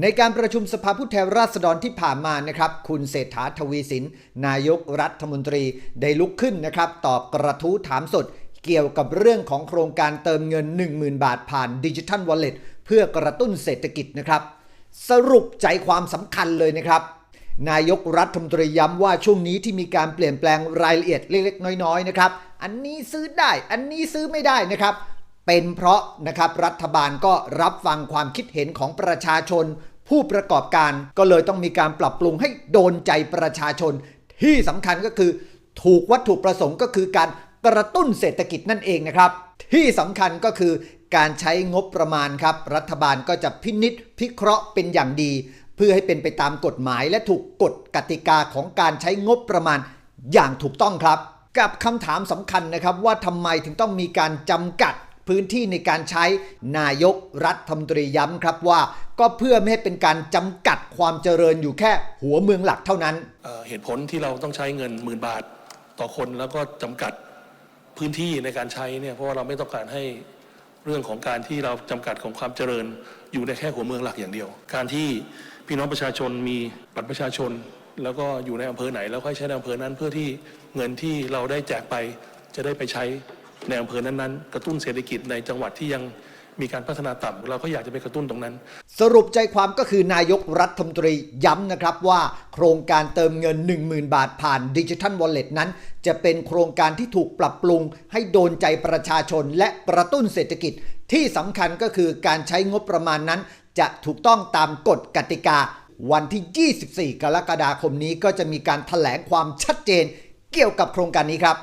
ในการประชุมสภาผู้แทนราษฎรที่ผ่านมานะครับ คุณเศรษฐาทวีสิน นายกรัฐมนตรีได้ลุกขึ้นนะครับ ตอบกระทู้ถามสด เกี่ยวกับเรื่องของโครงการเติมเงิน 10,000 บาทผ่านดิจิทัลวอลเล็ตเพื่อกระตุ้นเศรษฐกิจนะครับ สรุปใจความสำคัญเลยนะครับ นายกรัฐมนตรีย้ำว่าช่วงนี้ที่มีการเปลี่ยนแปลงรายละเอียดเล็กๆ น้อยๆนะครับ อันนี้ซื้อได้ อันนี้ซื้อไม่ได้นะครับ เป็นเพราะนะครับรัฐบาลก็รับฟังความคิดเห็นของประชาชน ผู้ประกอบการก็เลยต้องมีการปรับปรุงให้โดนใจประชาชน ที่สำคัญก็คือ ถูกวัตถุประสงค์ก็คือการกระตุ้นเศรษฐกิจนั่นเองนะครับ ที่สำคัญก็คือการใช้งบประมาณครับ รัฐบาลก็จะพินิษพิเคราะห์เป็นอย่างดี เพื่อให้เป็นไปตามกฎหมาย และถูกกฎกติกาของการใช้งบประมาณอย่างถูกต้องครับ กับคำถามสำคัญนะครับว่าทำไมถึงต้องมีการจำกัด พื้นที่ในการใช้นายกรัฐมนตรีย้ำครับว่า ก็เพื่อไม่ให้เป็นการจำกัดความเจริญอยู่แค่หัวเมืองหลักเท่านั้นเเหตุผลที่เราต้องใช้เงินหมื่นบาทต่อคนแล้วก็จำกัดพื้นที่ในการใช้เนี่ยเพราะว่าเราไม่ต้องการให้เรื่องของการที่เราจำกัดของความเจริญอยู่ในแค่หัวเมืองหลักอย่างเดียว การที่พี่น้องประชาชนมีบัตรประชาชน แล้วก็อยู่ในอำเภอไหน แล้วค่อยใช้ในอำเภอนั้นเพื่อที่เงินที่เราได้แจกไปจะได้ไปใช้ ในอำเภอนั้นๆ กระตุ้นเศรษฐกิจในจังหวัดที่ยังมีการพัฒนาต่ำเราก็อยากจะไปกระตุ้นตรงนั้น สรุปใจความก็คือนายกรัฐมนตรีย้ำนะครับว่า โครงการเติมเงิน 10,000 บาทผ่านดิจิทัลวอลเล็ตนั้น จะเป็นโครงการที่ถูกปรับปรุง ให้โดนใจประชาชนและกระตุ้นเศรษฐกิจ ที่สำคัญก็คือการใช้งบประมาณนั้น จะถูกต้องตามกฎกติกา วันที่ 24 กรกฎาคมนี้ก็จะมีการถแถลงความชัดเจน เกี่ยวกับโครงการนี้ครับ